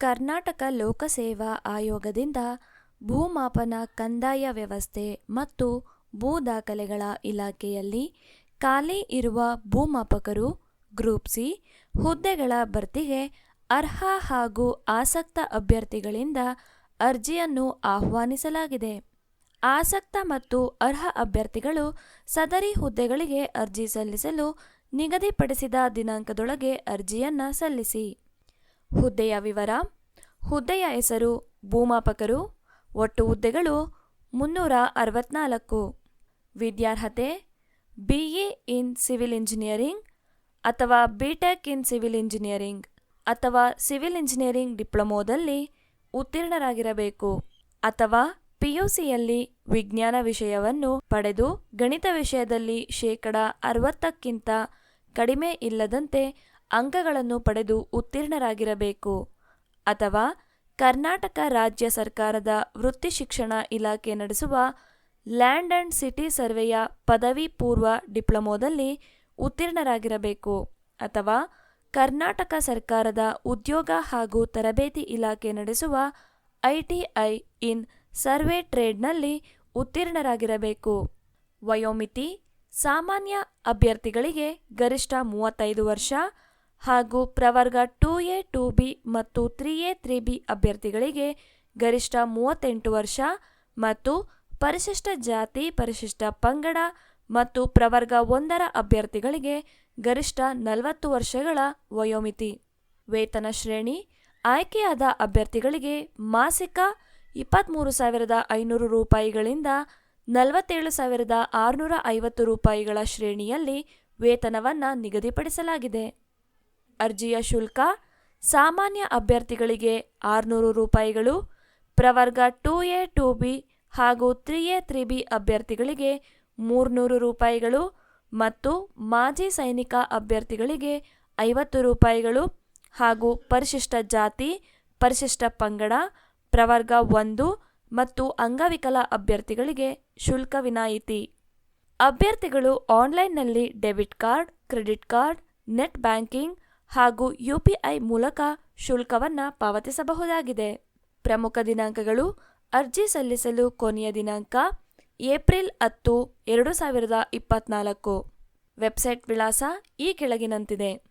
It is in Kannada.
ಕರ್ನಾಟಕ ಲೋಕಸೇವಾ ಆಯೋಗದಿಂದ ಭೂಮಾಪನ ಕಂದಾಯ ವ್ಯವಸ್ಥೆ ಮತ್ತು ಭೂ ದಾಖಲೆಗಳ ಇಲಾಖೆಯಲ್ಲಿ ಖಾಲಿ ಇರುವ ಭೂಮಾಪಕರು ಗ್ರೂಪ್ ಸಿ ಹುದ್ದೆಗಳ ಭರ್ತಿಗೆ ಅರ್ಹ ಹಾಗೂ ಆಸಕ್ತ ಅಭ್ಯರ್ಥಿಗಳಿಂದ ಅರ್ಜಿಯನ್ನು ಆಹ್ವಾನಿಸಲಾಗಿದೆ. ಆಸಕ್ತ ಮತ್ತು ಅರ್ಹ ಅಭ್ಯರ್ಥಿಗಳು ಸದರಿ ಹುದ್ದೆಗಳಿಗೆ ಅರ್ಜಿ ಸಲ್ಲಿಸಲು ನಿಗದಿಪಡಿಸಿದ ದಿನಾಂಕದೊಳಗೆ ಅರ್ಜಿಯನ್ನು ಸಲ್ಲಿಸಿ. ಹುದ್ದೆಯ ವಿವರ, ಹುದ್ದೆಯ ಹೆಸರು, ಭೂಮಾಪಕರು, ಒಟ್ಟು ಹುದ್ದೆಗಳು ಮುನ್ನೂರ ಅರವತ್ನಾಲ್ಕು. ವಿದ್ಯಾರ್ಹತೆ B E in civil engineering ಅಥವಾ B tech in civil engineering ಅಥವಾ ಸಿವಿಲ್ ಇಂಜಿನಿಯರಿಂಗ್ ಡಿಪ್ಲೊಮೊದಲ್ಲಿ ಉತ್ತೀರ್ಣರಾಗಿರಬೇಕು ಅಥವಾ ಪಿಯುಸಿಯಲ್ಲಿ ವಿಜ್ಞಾನ ವಿಷಯವನ್ನು ಪಡೆದು ಗಣಿತ ವಿಷಯದಲ್ಲಿ ಶೇಕಡ ಅರವತ್ತಕ್ಕಿಂತ ಕಡಿಮೆ ಇಲ್ಲದಂತೆ ಅಂಕಗಳನ್ನು ಪಡೆದು ಉತ್ತೀರ್ಣರಾಗಿರಬೇಕು. ಅಥವಾ ಕರ್ನಾಟಕ ರಾಜ್ಯ ಸರ್ಕಾರದ ವೃತ್ತಿ ಶಿಕ್ಷಣ ಇಲಾಖೆ ನಡೆಸುವ ಲ್ಯಾಂಡ್ ಅಂಡ್ ಸಿಟಿ ಸರ್ವೆಯ ಪದವಿ ಪೂರ್ವ ಡಿಪ್ಲೊಮೊದಲ್ಲಿ ಉತ್ತೀರ್ಣರಾಗಿರಬೇಕು. ಅಥವಾ ಕರ್ನಾಟಕ ಸರ್ಕಾರದ ಉದ್ಯೋಗ ಹಾಗೂ ತರಬೇತಿ ಇಲಾಖೆ ನಡೆಸುವ ಐಟಿಐ ಇನ್ ಸರ್ವೆ ಟ್ರೇಡ್ನಲ್ಲಿ ಉತ್ತೀರ್ಣರಾಗಿರಬೇಕು. ವಯೋಮಿತಿ, ಸಾಮಾನ್ಯ ಅಭ್ಯರ್ಥಿಗಳಿಗೆ ಗರಿಷ್ಠ ಮೂವತ್ತೈದು ವರ್ಷ ಹಾಗೂ ಪ್ರವರ್ಗ ಟೂ ಎ ಟೂ ಬಿ ಮತ್ತು ತ್ರೀ ಎ ತ್ರೀ ಬಿ ಅಭ್ಯರ್ಥಿಗಳಿಗೆ ಗರಿಷ್ಠ ಮೂವತ್ತೆಂಟು ವರ್ಷ ಮತ್ತು ಪರಿಶಿಷ್ಟ ಜಾತಿ, ಪರಿಶಿಷ್ಟ ಪಂಗಡ ಮತ್ತು ಪ್ರವರ್ಗ ಒಂದರ ಅಭ್ಯರ್ಥಿಗಳಿಗೆ ಗರಿಷ್ಠ ನಲವತ್ತು ವರ್ಷಗಳ ವಯೋಮಿತಿ. ವೇತನ ಶ್ರೇಣಿ ಆಯ್ಕೆಯಾದ ಅಭ್ಯರ್ಥಿಗಳಿಗೆ ಮಾಸಿಕ ಇಪ್ಪತ್ತ್ಮೂರು ಸಾವಿರದ ಐನೂರು ರೂಪಾಯಿಗಳಿಂದ ನಲವತ್ತೇಳು ಸಾವಿರದ ಆರುನೂರ ಐವತ್ತು ರೂಪಾಯಿಗಳ ಶ್ರೇಣಿಯಲ್ಲಿ ವೇತನವನ್ನು ನಿಗದಿಪಡಿಸಲಾಗಿದೆ. ಅರ್ಜಿಯ ಶುಲ್ಕ ಸಾಮಾನ್ಯ ಅಭ್ಯರ್ಥಿಗಳಿಗೆ ಆರುನೂರು ರೂಪಾಯಿಗಳು, ಪ್ರವರ್ಗ ಟೂ ಎ, ಟೂ ಬಿ ಹಾಗೂ ತ್ರೀ ಎ, ತ್ರೀ ಬಿ ಅಭ್ಯರ್ಥಿಗಳಿಗೆ ಮೂರುನೂರು ರೂಪಾಯಿಗಳು ಮತ್ತು ಮಾಜಿ ಸೈನಿಕ ಅಭ್ಯರ್ಥಿಗಳಿಗೆ ಐವತ್ತು ರೂಪಾಯಿಗಳು ಹಾಗೂ ಪರಿಶಿಷ್ಟ ಜಾತಿ, ಪರಿಶಿಷ್ಟ ಪಂಗಡ, ಪ್ರವರ್ಗ ಒಂದು ಮತ್ತು ಅಂಗವಿಕಲ ಅಭ್ಯರ್ಥಿಗಳಿಗೆ ಶುಲ್ಕ ವಿನಾಯಿತಿ. ಅಭ್ಯರ್ಥಿಗಳು ಆನ್ಲೈನ್ನಲ್ಲಿ debit card, credit card, net banking ಹಾಗೂ ಯುಪಿಐ ಮೂಲಕ ಶುಲ್ಕವನ್ನು ಪಾವತಿಸಬಹುದಾಗಿದೆ. ಪ್ರಮುಖ ದಿನಾಂಕಗಳು ಅರ್ಜಿ ಸಲ್ಲಿಸಲು ಕೊನೆಯ ದಿನಾಂಕ ಏಪ್ರಿಲ್ ಹತ್ತು, ಎರಡು ಸಾವಿರದ ಇಪ್ಪತ್ತ್ನಾಲ್ಕು ವೆಬ್ಸೈಟ್ ವಿಳಾಸ ಈ ಕೆಳಗಿನಂತಿದೆ.